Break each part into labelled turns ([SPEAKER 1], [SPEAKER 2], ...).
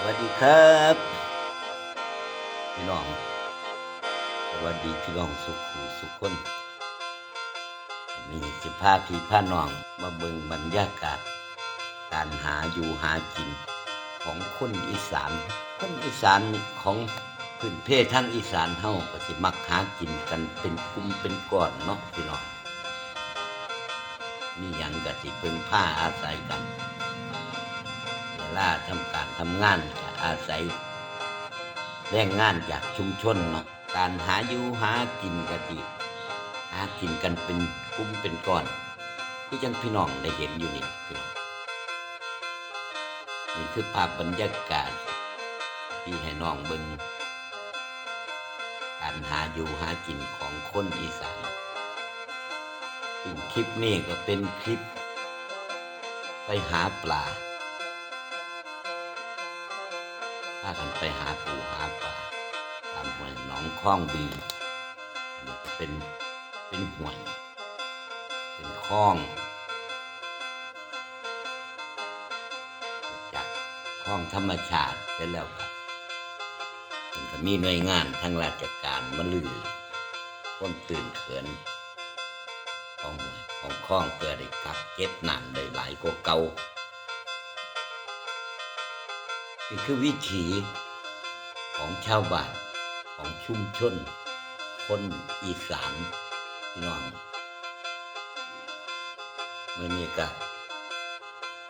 [SPEAKER 1] สวัสดีครับพี่น้องสวัสดีพี่น้องสุขสุขคนนี่จะพาพี่พาน้องมาเบิ่งบรรยากาศ การหาอยู่หากินของคนอีสาน คนอีสานของพื้นเพทางอีสานเฮาก็สิมักหากินกันเป็นกลุ่มเป็นก้อนเนาะพี่น้องนี่หยังก็สิเพิ่งผ้าอาศัยกัน ลาทำการทำงานจะอาศัยแรงงานจากชุมชนเนาะการหาอยู่หากินกะทิหากินกันเป็นกลุ่มเป็นก้อนที่จังพี่น้องได้เห็นอยู่นี่พี่น้องนี่คือภาพบรรยากาศ ที่ให้น้องเบิงการหาอยู่หากินของคนอีสานซึ่งคลิปนี้ก็เป็นคลิป ไปหาปลาากันไปหาปูหาปลาตามห้วยหนองคล้องบีอันนี้ก็เป็นเป็นห้วย เป็นคล้องจากคล้องธรรมชาติไปแล้วครับมันก็มีหน่วยงานทางราชการมาลือความตื่นเขินของห้วยของคล้องเพื่อได้กักเก็บน้ำได้หลายกว่าเก่า นี่คือวิถีของชาวบ้านของชุมชน คนอีสานพี่น้องเมื่อนี้ก็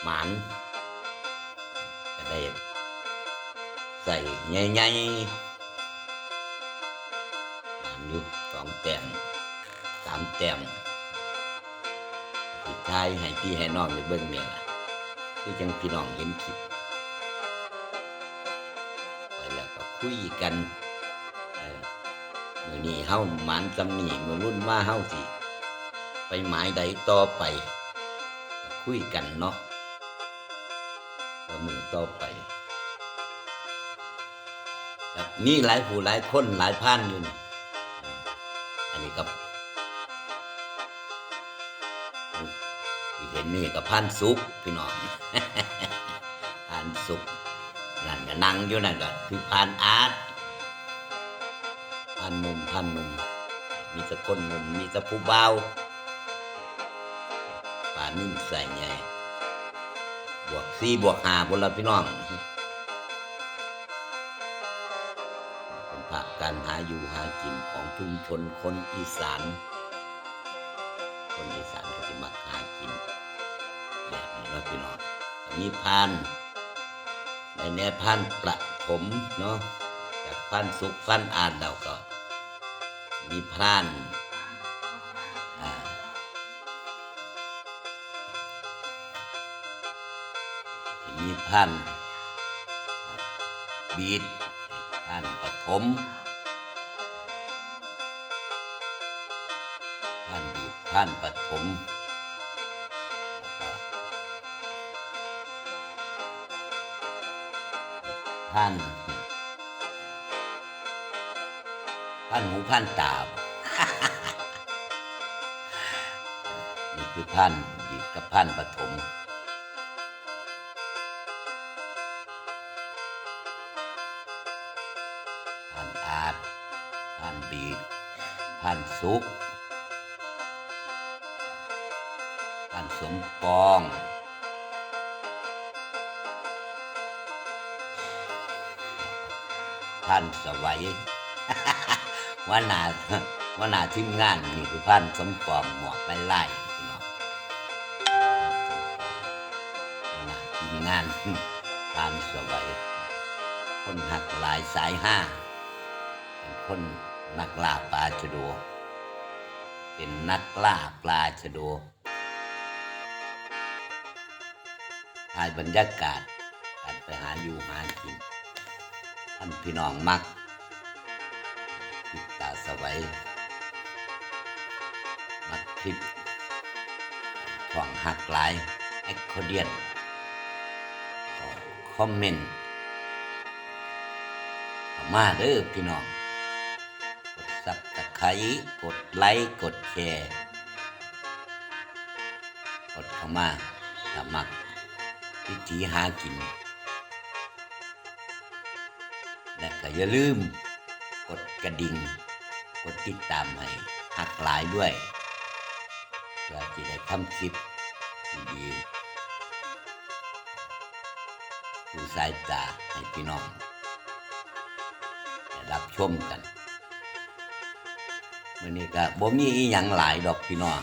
[SPEAKER 1] หมานก็ได้ใส่ใหญ่ๆหมานอยู่สองแต้มสามแต้มสุดท้ายให้พี่ให้น้องได้เบิ่งเนี่ยล่ะคือจังพี่น้องเห็นคลิป คุยกันเมือนี้เฮาหมันจำนี่มือรุ่นมาเฮาสิ ไปหมายใดต่อไป คุยกันเนาะมือต่อไปครับมีหลายผู้หลายคนหลายพันอยู่นี่อันนี้กับเห็นนี่กับพันสุกพี่น้องพันสุก นั่งอยู่นั่นก็คือพานอาร์ตพานหนุ่มพานหนุ่มมีตะคนหนุ่มมีตะผู้เบาป่านิ่มใส่ไงบวกสี่บวกห้าบนละพี่น้องเป็นภาคการหาอยู่หากินของชุมชนคนอีสาน คนอีสานก็จะมักหากินแบบนี้เนาะพี่น้องมีพาน ในแนวพันธุ์ประถมเนาะจากพันธุ์สุขพันธุ์อ่านเราก็ มีพรานมีพันธุ์บีดพันธุ์ปฐมพันธุ์บีดพันธุ์ปฐม แล้วก็พันหูพันตาบนี่คือพันบีดกับพันปฐมพันอาดพันบีดพันสุกพันสมปอง พันสวัยว่านาว่านาทีมงานนี่คือพันสมปองหมวกไปไล่พี่น้องว่านาทีมงานพันสวัยคนหักหลายสายห้าเป็นคนนักล่าปลาชะโดเป็นนักล่าปลาชะโดถ่ายบรรยากาศการไปหาอยู่หากิน ท่านพี่น้องมักคลิปตาสวัยมักคลิปช่องหักหลายแอคโคเดียนคอมเมนต์ห้ามาเด้อพี่น้อง กดซับตะไคร้กดไลค์กดแชร์กดเข้ามาถ้ามักวิธีหากิน ก็อย่าลืม กดกระดิ่ง กดติดตามให้หักหลายด้วยเพื่อที่ได้ทำคลิปดีๆสู่สายตาให้พี่น้องได้รับชมกันมื่อนี้ก็บ่มีอีหยังหลายดอกพี่น้อง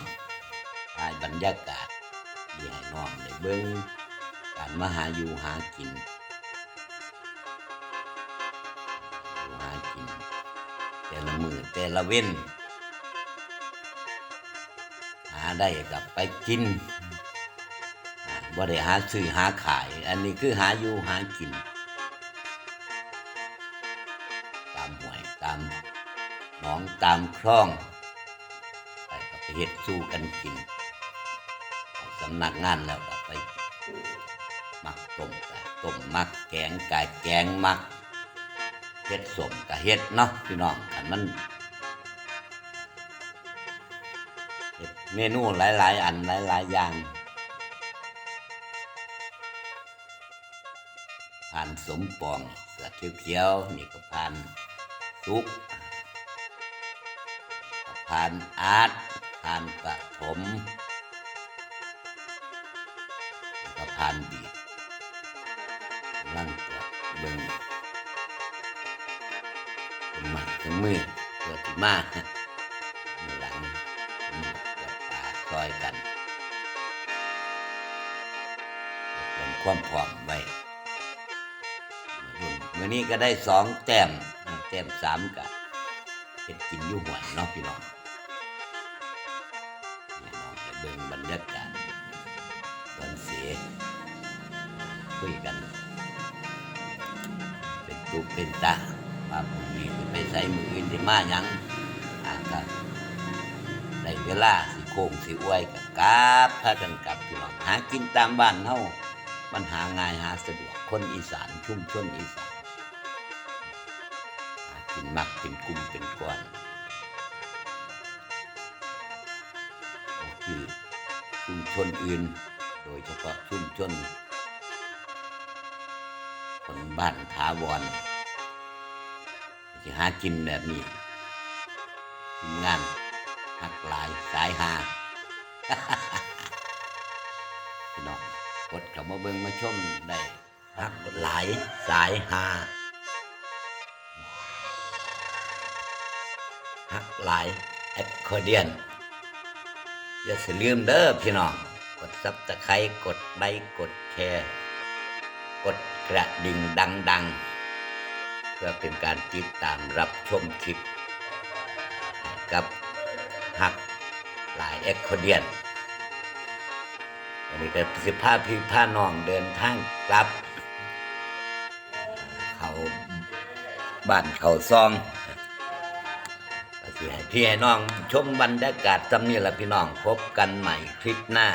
[SPEAKER 1] ถ่ายบรรยากาศที่ให้น้องได้เบิ่งการมาหาอยู่หากิน แต่ละมือแต่ละเว้น หาได้กับไปกินอ่าบ่ได้หาซื้อหาขาย อันนี้คือหาอยู่หากิน ตามห้วยตามหนองตามคลองไปก็ไปเฮ็ดสู้กันกินสำนักงานแล้วก็ไป มักต้มกต้มมักแกงกะแกงมัก เฮ็ดสมกับเฮ็ดเนาะพี่น้องกันมันเฮ็ดเมนูหลาย ๆ อันหลาย ๆ อย่างผ่านสมปองเสือเขียวๆนี่ก็ผ่านสุกผ่านอาร์ตผ่านปฐมแล้วก็ผ่านบีบนั่งตรวเบิ่ง หม่เป็นมือเกิดที่มาหลังมือดตาซอยกันเตรียมความพร้อมไว้รุ่นมือนี้ก็ได้สองแต้มแต้มสามกับเป็นกินยู่หวยเนาะพี่น้องพี่น้องไปเบิ่งบรรยากาศตอนเสียคุยกัน เป็นตุเป็นตา ว่าพรุ่งนี้สิไปใส่มืออื่นสิมาหยังอาก็ได้เวลาสิโค้งสิอวยกับกราบพากันกลับพี่น้องหากินตามบ้านเฮามันหาง่ายหาสะดวกคนอีสานชุมชนอีสานหากินมักเป็นกลุ่มเป็นก้อนก็คือชุมชนอื่น โดยเฉพาะชุมชนคนบ้านถาวร จะหากินแบบนี้ทีมงานหักหลายสายหาพี่น้องกดเข้ามาเบิ่งมาชมได้หักหลายสายหาหักหลายแอคคอเดียนอย่าสลืมเด้อพี่น้อง กดซับตะไคร้กดไลค์กดแชร์ กดกระดิ่งดัง ๆ เพื่อเป็นการติดตามรับชมคลิป กับหักหลายเอ็กโคเดียนอันนี้ก็สิพาพี่พาน้องเดินทางกลับ เขาบ้านเขาซองก็สิให้พี่ให้น้องชมบรรยากาศจำนี้ละพี่น้องพบกันใหม่คลิปหน้า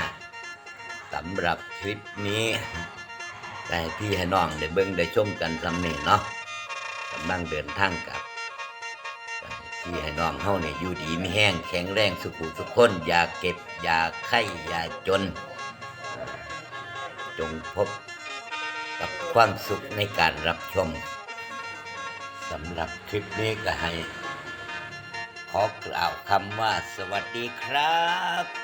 [SPEAKER 1] สำหรับคลิปนี้ได้ให้พี่ให้น้องได้เบิ่งได้ชมกันสำนี่เนาะ กำลังเดินทางกับก็ให้พี่ให้น้องเฮาเนี่ยอยู่ดีมีแห้งแข็งแรงสุขุทุกคนอย่าเก็บอย่าไข้อย่าจน จงพบกับความสุขในการรับชมสำหรับคลิปนี้ก็ให้ขอกล่าวคำว่าสวัสดีครับ